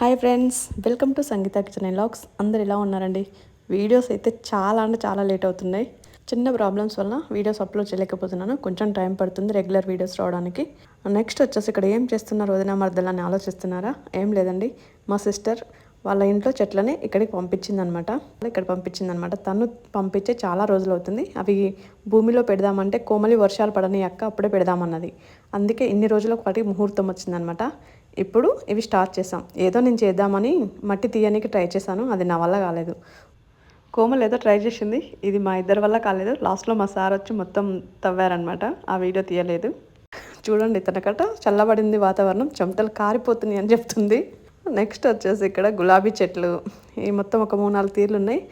Hi friends welcome to Sangeetha kitchen and logs అందరు ఎలా ఉన్నారండి? వీడియోస్ అయితే చాలా అంటే చాలా లేట్ అవుతున్నాయి. చిన్న ప్రాబ్లమ్స్ వల్ల వీడియోస్ అప్లోడ్ చేయలేకపోతున్నాను. కొంచెం టైం పడుతుంది రెగ్యులర్ వీడియోస్ రావడానికి. నెక్స్ట్ వచ్చేసి ఇక్కడ ఏం చేస్తున్నారు వదిన మర్దలని ఆలోచిస్తున్నారా? ఏం లేదండి. మా సిస్టర్ వాళ్ళ ఇంట్లో చెట్లని ఇక్కడికి పంపించిందనమాట. ఇక్కడ పంపించిందనమాట. తను పంపించే చాలా రోజులు అవుతుంది అవి భూమిలో పెడదామంటే కోమలి వర్షాలు పడని అక్క అప్పుడే పెడదామన్నది. అందుకే ఇన్ని రోజులకు వాటికి ముహూర్తం వచ్చిందనమాట. ఇప్పుడు ఇవి స్టార్ట్ చేసాం ఏదో నేను చేద్దామని మట్టి తీయడానికి ట్రై చేశాను. అది నా వల్ల కాలేదు. కోమలు ఏదో ట్రై చేసింది. ఇది మా ఇద్దరి వల్ల కాలేదు. లాస్ట్లో మా సార్ వచ్చి మొత్తం తవ్వారనమాట. ఆ వీడియో తీయలేదు. చూడండి తనకట చల్లబడింది వాతావరణం. చెమటలు కారిపోతున్నాయి అని చెప్తుంది. నెక్స్ట్ వచ్చేసి ఇక్కడ గులాబీ చెట్లు. ఈ మొత్తం ఒక మూడు నాలుగు తీర్లు ఉన్నాయి.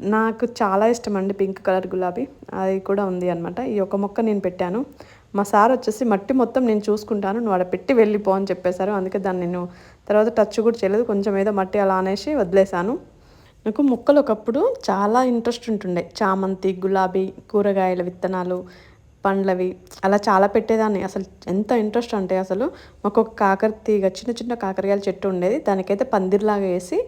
నాకు చాలా ఇష్టం అండి పింక్ కలర్ గులాబీ. అది కూడా ఉంది అనమాట ఈ ఒక మొక్క నేను పెట్టాను. మా సార్ వచ్చేసి మట్టి మొత్తం నేను చూసుకుంటాను. నువ్వు ఆడ పెట్టి వెళ్ళిపో అని చెప్పేశారు. అందుకే దాన్ని నేను తర్వాత టచ్ కూడా చేయలేదు. కొంచెం ఏదో మట్టి అలా అనేసి వదిలేశాను. నాకు మొక్కలు ఒకప్పుడు చాలా ఇంట్రెస్ట్ ఉంటుండే. చామంతి గులాబీ కూరగాయల విత్తనాలు పండ్లవి అలా చాలా పెట్టేదాన్ని. అసలు ఎంత ఇంట్రెస్ట్ అంటే అసలు మాకు ఒక కాకర తీగ చిన్న చిన్న కాకరకాయల చెట్టు ఉండేది. దానికైతే పందిర్లాగా వేసి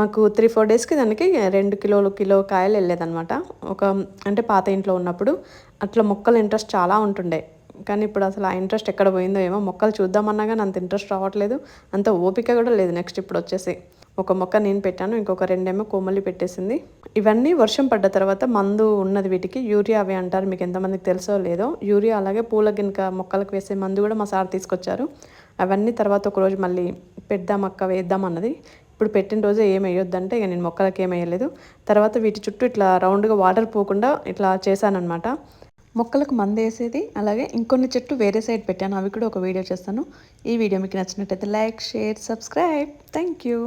మాకు త్రీ ఫోర్ డేస్కి దానికి రెండు కిలోలు కిలో కాయలు వెళ్ళేదన్నమాట. ఒక అంటే పాత ఇంట్లో ఉన్నప్పుడు అట్లా మొక్కల ఇంట్రెస్ట్ చాలా ఉంటుండే. కానీ ఇప్పుడు అసలు ఆ ఇంట్రెస్ట్ ఎక్కడ పోయిందో ఏమో మొక్కలు చూద్దామన్నా కానీ అంత ఇంట్రెస్ట్ రావట్లేదు. అంత ఓపిక కూడా లేదు నెక్స్ట్ ఇప్పుడు వచ్చేసి. ఒక మొక్క నేను పెట్టాను ఇంకొక రెండేమో కోమలి పెట్టేసింది. ఇవన్నీ వర్షం పడ్డ తర్వాత మందు ఉన్నది వీటికి. యూరియా అవి అంటారు మీకు ఎంతమందికి తెలుసో లేదో. యూరియా అలాగే పూల గినక మొక్కలకు వేసే మందు కూడా మా సార్ తీసుకొచ్చారు. అవన్నీ తర్వాత ఒకరోజు మళ్ళీ పెద్దాం అక్క వేద్దాం అన్నది. ఇప్పుడు పెట్టిన రోజు ఏం ఇక నేను మొక్కలకి ఏం వేయలేదు. తర్వాత వీటి చుట్టూ ఇట్లా రౌండ్గా వాటర్ పోకుండా ఇట్లా చేశానమాట మొక్కలకు మందు వేసేది అలాగే ఇంకొన్ని చెట్టు వేరే సైడ్ పెట్టాను. అవి కూడా ఒక వీడియో చేస్తాను. ఈ వీడియో మీకు నచ్చినట్టయితే like share subscribe. Thank you